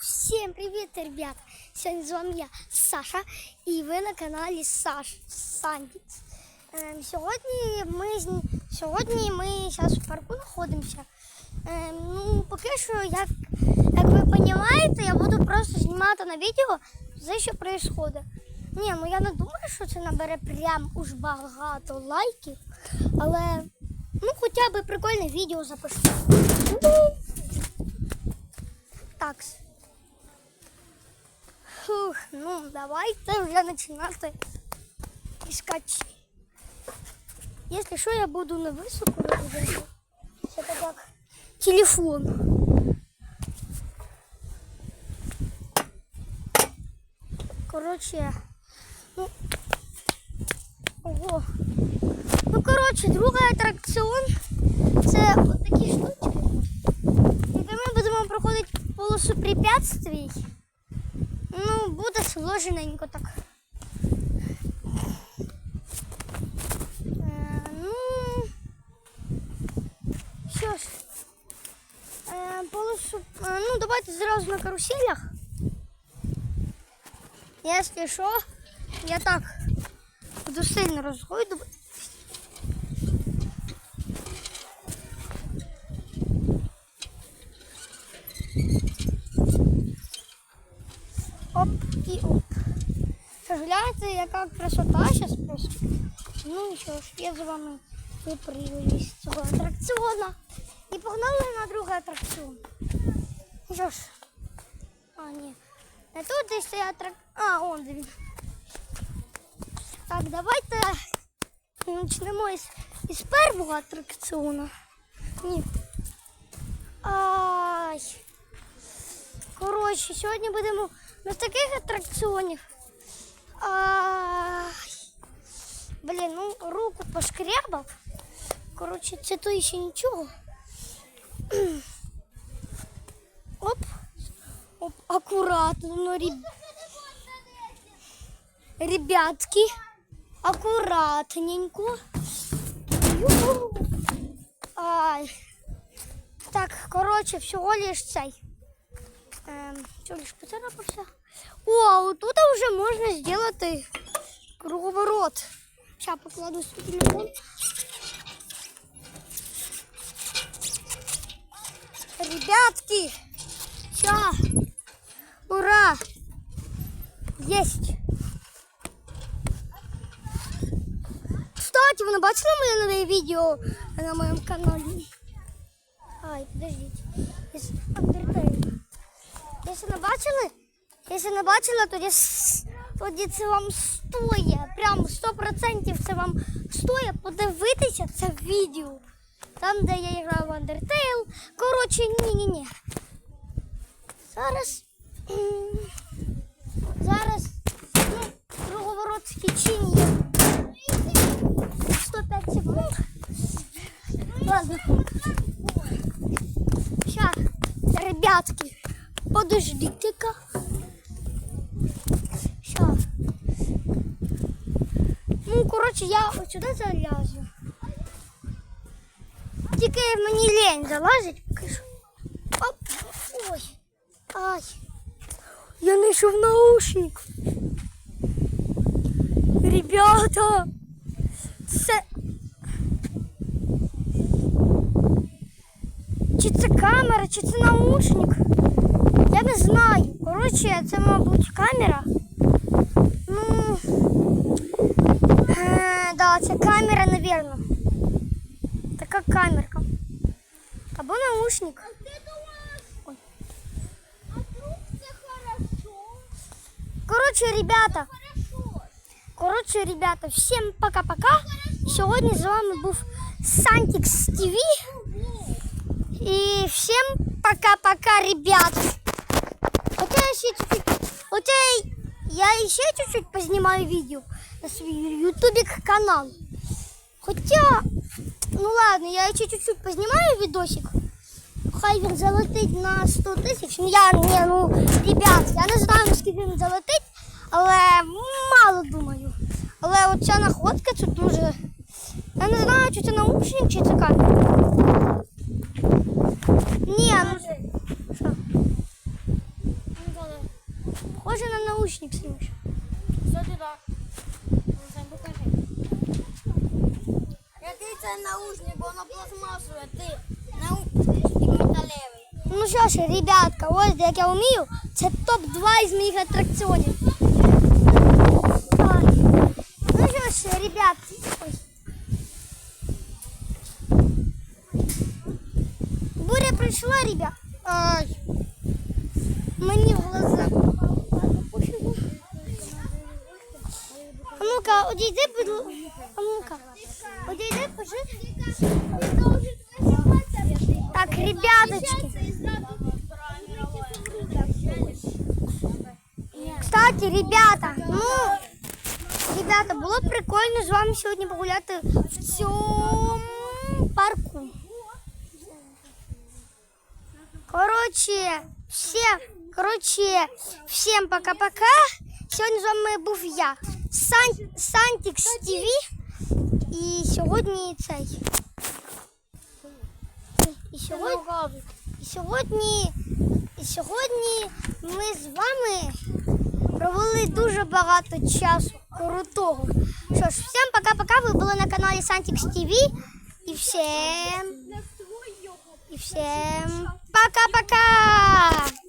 Всем привет, ребят! Сегодня с вами я, Саша, і ви на каналі Саш Сандіц. Ем, сьогодні ми сьогодні ми зараз в парку знаходимося. Ем, ну, поки що, як, як ви розумієте, я буду просто знімати на відео все, що відбувається. Ні, ну я не думаю, що це набере прям уж багато лайків, але ну хоча б прикольне відео запишу. Так. Фух, ну давайте вже починати искати. Если що, я буду на високу робити. Це так як телефон. Коротше, ну, ого. Ну, коротше, другий атракціон це от такі штучки. І ми будемо проходити полосу препятствий. Буде сложненько так. Е, ну, що ж, е, полосу, е, ну, давайте зразу на каруселях. Якщо що, я так буду сильно розгойдувати. Гляньте, яка красота зараз просто. Ну що ж, я з вами випрыгую з цього атракціона. І погнали на другий атракціон. Ну Що ж. А, ні. Не тут десь цей атракціон. А, он він. Так, давайте почнемо із, із першого атракціону. Ні. Ай. Коротше, сьогодні будемо без таких атракціонів. А, блин, ну руку пошкрябал. Короче, цвету еще ничего. Оп. Оп, аккуратно, но реб... ребятки, аккуратненько. Ай. Так, короче, всего лишь цей. Эм, всего лишь поцарапался. О, а вот тут уже можно сделать круговорот. Сейчас покладу свой телефон. Ребятки, ща, ура, есть. Кстати, ви не бачили моє нове відео на моєму каналі? Ай, подождите. Із Undertale. Якщо не бачили, якщо не бачили, тоді, тоді це вам стоїть. Прям 100% це вам стоїть подивитися це відео. Там, де я грав в Undertale. Коротше, ні-ні-ні. Зараз. Зараз. Ну, круговорот в течение 105 секунд. Ладно. Сейчас, ребятки, подождите-ка. Сейчас. Ну, коротше, я ось сюди залязу. Тільки мені лень залазить. Оп. Ой. Ай. Я знайшов наушник. Ребята. Це. Чи це камера, чи це наушник? Я не знаю. Коротше, це, мабуть, камера. Е, да, це камера, напевно. Така камерка. Або наушник. Ой. Коротше, ребята. Коротше, ребята, всім пока-пока. Сьогодні з вами був Сантікс ТВ. И всем пока-пока, ребят. Хотя я еще чуть-чуть, хотя я еще чуть-чуть познимаю видео На свой ютубик канал. Хотя, ну ладно, я еще чуть-чуть познимаю видосик. Хай він залетить на 100 тисяч. Ну я не, ну, ребят, я не знаю, наскільки він залетить, але мало думаю. Але от ця находка це дуже. Я не знаю, чи це наушник, чи це камера. Ні, ну що? Похоже на наушник Сімуш. Кстати, так. Це наушник, бо воно пластмасове, ти наушник металевий. Ну що ж, ребятка, ось як я вмію, це топ-2 із моїх атракціонів. Так. Ну що ж, ребят, ой. Буря прийшла, ребят. Ай. Мені в глаза. А ну-ка, одійди, будь ласка. А ну-ка, одійди, пожи. Так, ребяточки. Кстати, ребята, ну, ребята, було б прикольно з вами сьогодні погуляти в цьому парку. Коротше, всім, коротше, всім пока-пока. Сьогодні з вами був я, Сан, Сантікс ТВ. І сьогодні цей. І сьогодні, і сьогодні, і сьогодні ми з вами провели дуже багато часу крутого. Що ж, всім пока-пока. Ви були на каналі Santix TV. І всім, і всім пока-пока!